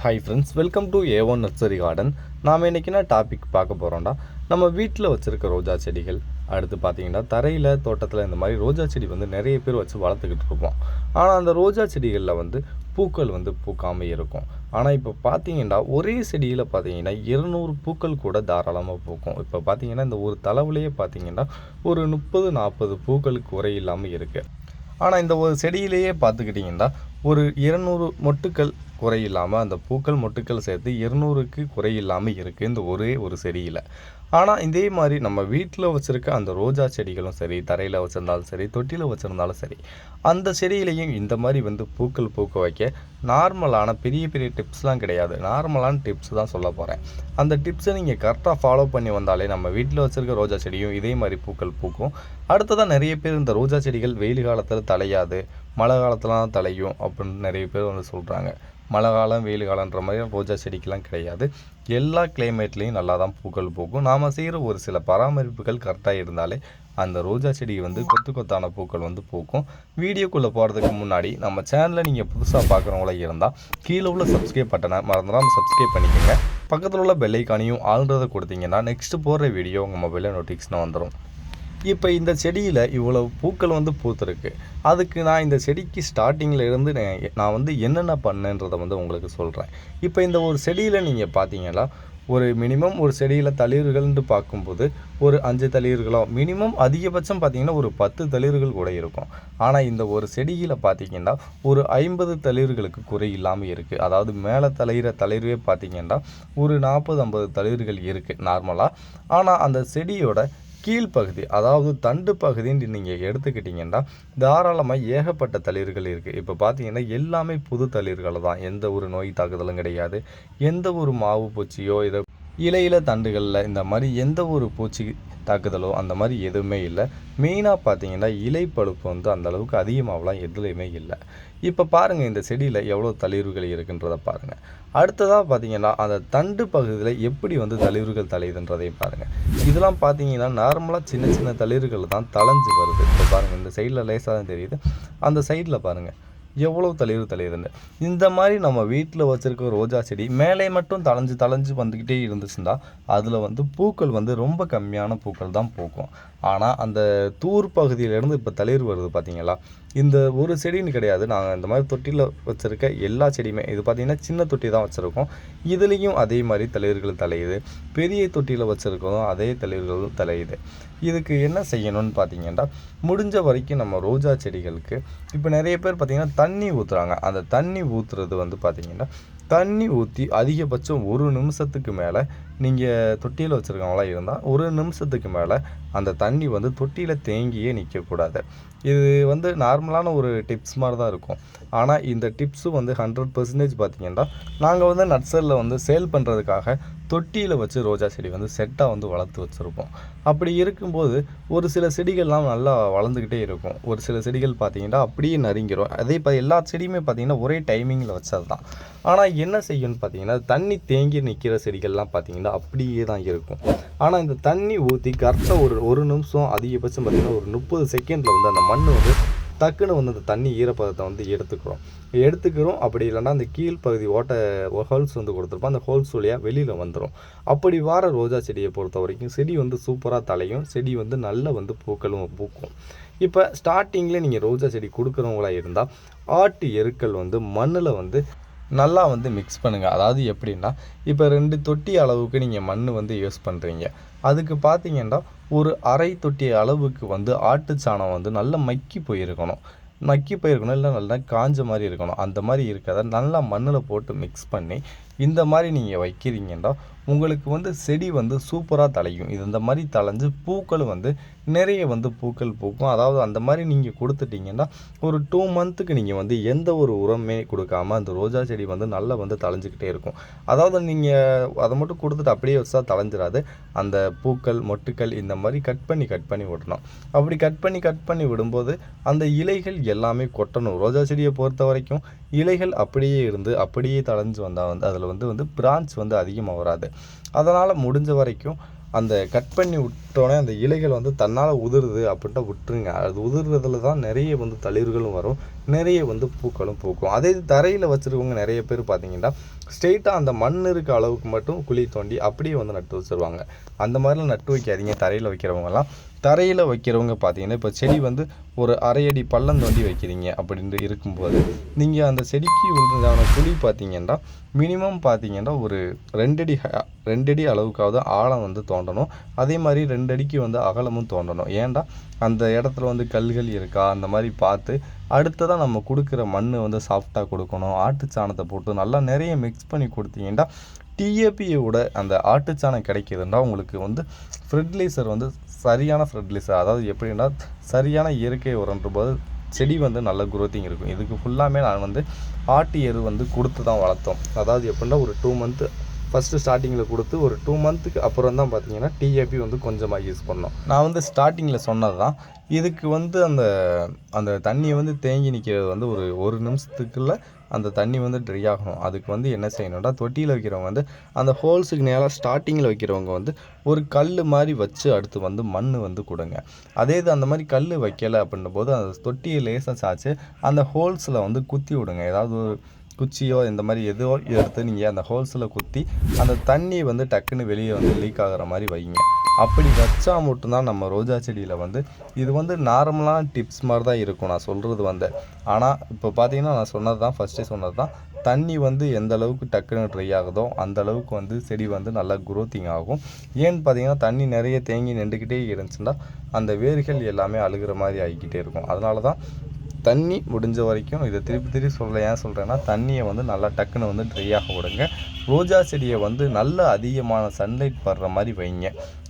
Hi friends welcome to A one nursery garden நாம் இன்றைக்கி என்ன டாபிக் பார்க்க போகிறோம்டா நம்ம வீட்டில் வச்சுருக்க ரோஜா செடிகள் அடுத்து பார்த்தீங்கன்னா தரையில் தோட்டத்தில் இந்த மாதிரி ரோஜா செடி வந்து நிறைய பேர் வச்சு வளர்த்துக்கிட்டு இருப்போம். ஆனால் அந்த ரோஜா செடிகளில் வந்து பூக்கள் வந்து பூக்காமல் இருக்கும். ஆனால் இப்போ பார்த்தீங்கன்னா ஒரே செடியில் பார்த்தீங்கன்னா இருநூறு பூக்கள் கூட தாராளமாக பூக்கும். இப்போ பார்த்தீங்கன்னா இந்த ஒரு தளவுலேயே பார்த்தீங்கன்னா ஒரு முப்பது நாற்பது பூக்களுக்கு குறை இல்லாமல் இருக்குது ஆனால் இந்த ஒரு செடியிலேயே பார்த்துக்கிட்டிங்கன்னா ஒரு இருநூறு மொட்டுக்கள் குறையில்லாமல் அந்த பூக்கள் மொட்டுக்கள் சேர்த்து இருநூறுக்கு குறையில்லாமல் இருக்குது இந்த ஒரே ஒரு செடியில். ஆனால் இதே மாதிரி நம்ம வீட்டில் வச்சுருக்க அந்த ரோஜா செடிகளும் சரி தரையில் வச்சுருந்தாலும் சரி தொட்டியில் வச்சுருந்தாலும் சரி அந்த செடியிலையும் இந்த மாதிரி வந்து பூக்கள் பூக்க வைக்க நார்மலான பெரிய பெரிய டிப்ஸ்லாம் கிடையாது. நார்மலான டிப்ஸ் தான் சொல்ல போகிறேன் அந்த டிப்ஸை நீங்கள் கரெக்டாக ஃபாலோ பண்ணி வந்தாலே நம்ம வீட்டில் வச்சுருக்க ரோஜா செடியும் இதே மாதிரி பூக்கள் பூக்கும். அடுத்ததான் நிறைய பேர் இந்த ரோஜா செடிகள் வெயில் காலத்தில் தலையாது மழை காலத்துலாம் தலையும் அப்படின்னு நிறைய பேர் வந்து சொல்கிறாங்க மழை காலம் வெயில் காலன்ற மாதிரி ரோஜா செடிக்கெலாம் கிடையாது. எல்லா கிளைமேட்லேயும் நல்லா தான் பூக்கள் பூக்கும். நாம் செய்கிற ஒரு சில பராமரிப்புகள் கரெக்டாக இருந்தாலே அந்த ரோஜா செடி வந்து கொத்து கொத்தான பூக்கள் வந்து பூக்கும். வீடியோக்குள்ளே போகிறதுக்கு முன்னாடி நம்ம சேனலில் நீங்கள் புதுசாக பார்க்குறவங்களே இருந்தால் கீழே உள்ள சப்ஸ்கிரைப் பட்டனை மறந்துடாமல் சப்ஸ்கிரைப் பண்ணிக்கோங்க. பக்கத்தில் உள்ள பெல்லைக்கானையும் ஆளுன்றதை கொடுத்தீங்கன்னா நெக்ஸ்ட்டு போடுற வீடியோ உங்கள் மொபைலில் நோட்டிஃபிகேஷன் வந்துடும் இப்போ இந்த செடியில் இவ்வளோ பூக்கள் வந்து பூத்துருக்கு. அதுக்கு நான் இந்த செடிக்கு ஸ்டார்டிங்கில் இருந்து நான் வந்து என்னென்ன பண்ணேன்றதை வந்து உங்களுக்கு சொல்கிறேன் இப்போ இந்த ஒரு செடியில் நீங்கள் பார்த்தீங்கன்னா ஒரு மினிமம் ஒரு செடியில் தளிர்கள்னு பார்க்கும்போது ஒரு அஞ்சு தளிர்களோ மினிமம் அதிகபட்சம் பார்த்தீங்கன்னா ஒரு பத்து தளிர்கள் கூட இருக்கும். ஆனால் இந்த ஒரு செடியில் பார்த்தீங்கன்னா ஒரு ஐம்பது தளிர்களுக்கு குறை இல்லாமல் இருக்குது அதாவது மேலே தளிர தளிர்வே பார்த்திங்கன்னா ஒரு நாற்பது ஐம்பது தளிர்கள் இருக்குது நார்மலாக ஆனால் அந்த செடியோட கீழ்ப்பகுதி அதாவது தண்டு பகுதின்னு நீங்கள் எடுத்துக்கிட்டிங்கன்னா தாராளமாக ஏகப்பட்ட தளிர்கள் இருக்குது இப்போ பார்த்தீங்கன்னா எல்லாமே புது தளிர்கள் தான். எந்த ஒரு நோய் தாக்குதலும் கிடையாது. எந்த ஒரு மாவு பூச்சியோ இதை இலையில தண்டுகளில் இந்த மாதிரி எந்த ஒரு பூச்சி தாக்குதலோ அந்த மாதிரி எதுவுமே இல்லை. மெயினாக பார்த்தீங்கன்னா இலை பழுப்பு வந்து அந்தளவுக்கு அதிகமாகலாம் எதுலேயுமே இல்லை. இப்போ பாருங்கள் இந்த செடியில் எவ்வளோ தளிர்வுகள் இருக்குன்றதை பாருங்கள் அடுத்ததாக பார்த்தீங்கன்னா அந்த தண்டு பகுதியில் எப்படி வந்து தளிர்வுகள் தலையுதுன்றதையும் பாருங்கள் இதெல்லாம் பார்த்தீங்கன்னா நார்மலாக சின்ன சின்ன தளிர்கள் தான் தளைஞ்சு வருது. இப்போ பாருங்கள் இந்த சைடில் லேசாக தான் தெரியுது. அந்த சைடில் பாருங்கள் எவ்வளோ தளிர் தலையுதுன்னு இந்த மாதிரி நம்ம வீட்டில் வச்சுருக்க ரோஜா செடி மேலே மட்டும் தளைஞ்சு தளைஞ்சு வந்துக்கிட்டே இருந்துச்சுன்னா அதில் வந்து பூக்கள் வந்து ரொம்ப கம்மியான பூக்கள் தான் பூக்கும். ஆனால் அந்த தூர் பகுதியிலேருந்து இப்போ தளிர் வருது பார்த்தீங்களா இந்த ஒரு செடின்னு கிடையாது. நாங்கள் இந்த மாதிரி தொட்டியில் வச்சுருக்க எல்லா செடியுமே இது பார்த்திங்கன்னா சின்ன தொட்டி தான் வச்சுருக்கோம். இதுலேயும் அதே மாதிரி தளிர்கள் தலையுது பெரிய தொட்டியில் வச்சுருக்கதும் அதே தளிர்கள் தலையுது இதுக்கு என்ன செய்யணும்னு பார்த்தீங்கன்னா முடிஞ்ச வரைக்கும் நம்ம ரோஜா செடிகளுக்கு இப்போ நிறைய பேர் பார்த்திங்கன்னா தண்ணி ஊற்றுறாங்க அந்த தண்ணி ஊற்றுறது வந்து பார்த்திங்கன்னா தண்ணி ஊற்றி அதிகபட்சம் ஒரு நிமிஷத்துக்கு மேலே நீங்கள் தொட்டியில் வச்சுருக்கவங்களாம் இருந்தால் ஒரு நிமிஷத்துக்கு மேலே அந்த தண்ணி வந்து தொட்டியில் தேங்கியே நிற்கக்கூடாது இது வந்து நார்மலான ஒரு டிப்ஸ் மாதிரி தான் இருக்கும். ஆனால் இந்த டிப்ஸு வந்து ஹண்ட்ரட் பர்சன்டேஜ் பார்த்தீங்கன்னா நாங்கள் வந்து நட்சரில் வந்து சேல் பண்ணுறதுக்காக தொட்டியில் வச்சு ரோஜா செடி வந்து செட்டாக வந்து வளர்த்து வச்சுருப்போம். அப்படி இருக்கும்போது ஒரு சில செடிகள்லாம் நல்லா வளர்ந்துக்கிட்டே இருக்கும். ஒரு சில செடிகள் பார்த்திங்கன்னா அப்படியே நறுங்கிடும் அதே இப்போ எல்லா செடியுமே பார்த்தீங்கன்னா ஒரே டைமிங்கில் வச்சது தான் ஆனால் என்ன செய்யும்னு பார்த்தீங்கன்னா தண்ணி தேங்கி நிற்கிற செடிகள்லாம் பார்த்திங்கன்னா அப்படியே தான் இருக்கும். ஆனால் இந்த தண்ணி ஊற்றி கரெக்டாக ஒரு ஒரு நிமிஷம் அதிகபட்சம் பார்த்தீங்கன்னா ஒரு முப்பது செகண்டில் வந்து அந்த மண் வந்து டக்குன்னு வந்து அந்த தண்ணி ஈரப்பதத்தை வந்து எடுத்துக்கிறோம். எடுத்துக்கிறோம். அப்படி இல்லைன்னா அந்த கீழ் பகுதி ஓட்ட ஹோல்ஸ் வந்து கொடுத்துருப்போம். அந்த ஹோல்ஸ் வழியாக வெளியில் வந்துடும் அப்படி வார ரோஜா செடியை பொறுத்த வரைக்கும் செடி வந்து சூப்பராக தலையும் செடி வந்து நல்ல வந்து பூக்களும் பூக்கும். இப்போ ஸ்டார்டிங்கில் நீங்கள் ரோஜா செடி கொடுக்குறவங்களா இருந்தால் ஆட்டு எருக்கள் வந்து மண்ணில் வந்து நல்லா வந்து மிக்ஸ் பண்ணுங்கள் அதாவது எப்படின்னா இப்போ ரெண்டு தொட்டி அளவுக்கு நீங்கள் மண் வந்து யூஸ் பண்ணுறீங்க அதுக்கு பார்த்தீங்கன்னா ஒரு அரை தொட்டி அளவுக்கு வந்து ஆட்டுச்சாணம் வந்து நல்லா மக்கி போயிருக்கணும். மக்கி போயிருக்கணும் இல்லை நல்லா காஞ்ச மாதிரி இருக்கணும். அந்த மாதிரி இருக்கிறத நல்லா மண்ணில் போட்டு மிக்ஸ் பண்ணி இந்த மாதிரி நீங்கள் வைக்கிறீங்கன்னா உங்களுக்கு வந்து செடி வந்து சூப்பராக தலையும் இது இந்த மாதிரி தலைஞ்சு பூக்கள் வந்து நிறைய வந்து பூக்கள் பூக்கும். அதாவது அந்த மாதிரி நீங்கள் கொடுத்துட்டிங்கன்னா ஒரு டூ மந்த்துக்கு நீங்கள் வந்து எந்த ஒரு உரமே கொடுக்காம அந்த ரோஜா செடி வந்து நல்லா வந்து தலைஞ்சிக்கிட்டே இருக்கும். அதாவது நீங்கள் அதை மட்டும் கொடுத்துட்டு அப்படியே வச்சா தலைஞ்சிடாது அந்த பூக்கள் மொட்டுக்கள் இந்த மாதிரி கட் பண்ணி கட் பண்ணி விடணும். அப்படி கட் பண்ணி கட் பண்ணி விடும்போது அந்த இலைகள் எல்லாமே கொட்டணும். ரோஜா செடியை பொறுத்த வரைக்கும் இலைகள் அப்படியே இருந்து அப்படியே தலைஞ்சு வந்தால் வந்து அதில் வந்து வந்து பிரான்ச் வந்து அதிகமாக வராது. அதனால் முடிஞ்ச வரைக்கும் அந்த கட் பண்ணி விட்டோன்னே அந்த இலைகள் வந்து தன்னால் உதிருது அப்படின்ட்டு விட்டுருங்க. அது உதிர்றதுல தான் நிறைய வந்து தளிர்களும் வரும். நிறைய வந்து பூக்களும் பூக்கும். அதே இது தரையில் வச்சுருக்கவங்க நிறைய பேர் பார்த்தீங்கன்னா ஸ்ட்ரெயிட்டாக அந்த மண் இருக்க அளவுக்கு மட்டும் குழி தோண்டி அப்படியே வந்து நட்டு வச்சுருவாங்க. அந்த மாதிரிலாம் நட்டு வைக்காதீங்க. தரையில் வைக்கிறவங்கலாம் தரையில் வைக்கிறவங்க பார்த்தீங்கன்னா இப்போ செடி வந்து ஒரு அரை அடி பள்ளம் தோண்டி வைக்கிறீங்க அப்படின்னு இருக்கும்போது நீங்கள் அந்த செடிக்கு உண்டான குழி பார்த்தீங்கன்னா மினிமம் பார்த்தீங்கன்னா ஒரு ரெண்டடி ஹ- ரெண்டடி அளவுக்காவது ஆழம் வந்து தோண்டணும். அதே மாதிரி ரெண்டடிக்கு வந்து அகலமும் தோண்டணும். ஏன்டா? அந்த இடத்துல வந்து கல்கள் இருக்கா? அந்த மாதிரி பார்த்து அடுத்ததாக நம்ம கொடுக்குற மண் வந்து சாஃப்டாக கொடுக்கணும். ஆட்டு சாணத்தை போட்டு நல்லா நிறைய மிக்ஸ் பண்ணி கொடுத்தீங்கன்னா டிஏபியோட அந்த ஆட்டுச்சாணம் கிடைக்கிதுன்னா உங்களுக்கு வந்து ஃபெர்டிலைசர் வந்து சரியான ஃபெர்டிலைசர் அதாவது எப்படின்னா சரியான இயற்கை உரன்ற போது செடி வந்து நல்ல குரோத்திங் இருக்கும். இதுக்கு ஃபுல்லாமே நான் வந்து ஆட்டு எரு வந்து கொடுத்து தான் வளர்த்தோம். அதாவது எப்படின்னா ஒரு டூ மந்த்து ஃபஸ்ட்டு ஸ்டார்டிங்கில் கொடுத்து ஒரு டூ மந்த்துக்கு அப்புறம் தான் பார்த்தீங்கன்னா டிஏபி வந்து கொஞ்சமாக யூஸ் பண்ணோம். நான் வந்து ஸ்டார்டிங்கில் சொன்னது தான் இதுக்கு வந்து அந்த அந்த தண்ணியை வந்து தேங்கி நிற்கிறது வந்து ஒரு ஒரு நிமிஷத்துக்குள்ளே அந்த தண்ணி வந்து ட்ரை ஆகணும். அதுக்கு வந்து என்ன செய்யணும்னா தொட்டியில் வைக்கிறவங்க வந்து அந்த ஹோல்ஸுக்கு நேராக ஸ்டார்டிங்கில் வைக்கிறவங்க வந்து ஒரு கல் மாதிரி வச்சு அடுத்து வந்து மண் வந்து கொடுங்க. அதே இது அந்த மாதிரி கல் வைக்கலை அப்படின்னும் போது அந்த தொட்டியை லேசாக சாய்ச்சி அந்த ஹோல்ஸில் வந்து குத்தி விடுங்க. ஏதாவது ஒரு குச்சியோ இந்த மாதிரி எதோ எடுத்து நீங்கள் அந்த ஹோல்ஸில் குத்தி அந்த தண்ணி வந்து டக்குன்னு வெளியே வந்து லீக் ஆகிற மாதிரி வைங்க. அப்படி வச்சா மட்டும்தான் நம்ம ரோஜா செடியில் வந்து இது வந்து நார்மலான டிப்ஸ் மாதிரி தான் இருக்கும். நான் சொல்கிறது வந்து. ஆனால் இப்போ பார்த்தீங்கன்னா நான் சொன்னது தான் ஃபஸ்ட்டே சொன்னது தான் தண்ணி வந்து எந்த அளவுக்கு டக்குன்னு ட்ரை ஆகுதோ அந்த அளவுக்கு வந்து செடி வந்து நல்லா குரோத்திங் ஆகும். ஏன்னு பார்த்தீங்கன்னா தண்ணி நிறைய தேங்கி நின்றுக்கிட்டே இருந்துச்சுன்னா அந்த வேர்கள் எல்லாமே அழுகிற மாதிரி ஆகிக்கிட்டே இருக்கும். அதனால தான் தண்ணி முடிஞ்ச வரைக்கும் இதை திருப்பி திருப்பி சொல்ல ஏன் சொல்கிறேன்னா தண்ணியை வந்து நல்லா டக்குன்னு வந்து ட்ரை ஆக விடுங்க. ரோஜா செடியை வந்து நல்ல அதிகமான சன்லைட் படுற மாதிரி வைங்க.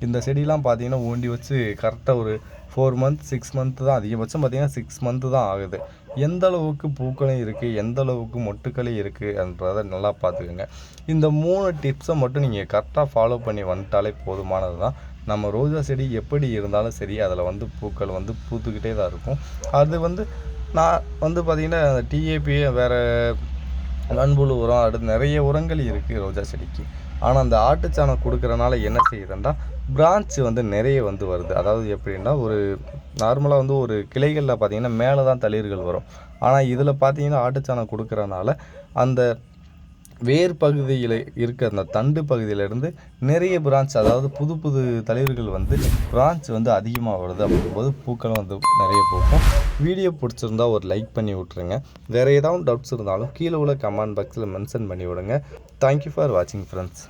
இந்த செடியெலாம் பார்த்தீங்கன்னா ஊண்டி வச்சு கரெக்டாக ஒரு ஃபோர் மந்த் சிக்ஸ் மந்த்து தான் அதிகபட்சம். பார்த்தீங்கன்னா சிக்ஸ் மந்த்து தான் ஆகுது. எந்த அளவுக்கு பூக்களும் இருக்குது எந்த அளவுக்கு மொட்டுக்களும் இருக்குன்றதை நல்லா பார்த்துக்கோங்க. இந்த மூணு டிப்ஸை மட்டும் நீங்கள் கரெக்டாக ஃபாலோ பண்ணி வந்துட்டாலே போதுமானது தான். நம்ம ரோஜா செடி எப்படி இருந்தாலும் சரி அதில் வந்து பூக்கள் வந்து பூத்துக்கிட்டே தான் இருக்கும். அது வந்து நான் வந்து பார்த்திங்கன்னா டிஏபி வேறு மண்புழு உரம் அடுத்து நிறைய உரங்கள் இருக்குது ரோஜா செடிக்கு. ஆனால் அந்த ஆட்டுச்சாணம் கொடுக்குறனால என்ன செய்யுதுன்னா பிரான்ச் வந்து நிறைய வந்து வருது. அதாவது எப்படின்னா ஒரு நார்மலாக வந்து ஒரு கிளைகளில் பார்த்தீங்கன்னா மேலே தான் தளிர்கள் வரும். ஆனால் இதில் பார்த்தீங்கன்னா ஆட்டுச்சாணம் கொடுக்குறனால அந்த வேர் பகுதியில் இருக்க அந்த தண்டு பகுதியிலேருந்து நிறைய பிரான்ச் அதாவது புது புது தலைவர்கள் வந்து பிரான்ச் வந்து அதிகமாக வருது அப்படிங்கும்போது பூக்களும் வந்து நிறைய பூக்கும். வீடியோ பிடிச்சிருந்தா ஒரு லைக் பண்ணி விட்ருங்க வேறு ஏதாவது டவுட்ஸ் இருந்தாலும் கீழே உள்ள கமெண்ட் பாக்ஸில் மென்ஷன் பண்ணி விடுங்க. தேங்க்யூ ஃபார் வாட்சிங் ஃப்ரெண்ட்ஸ்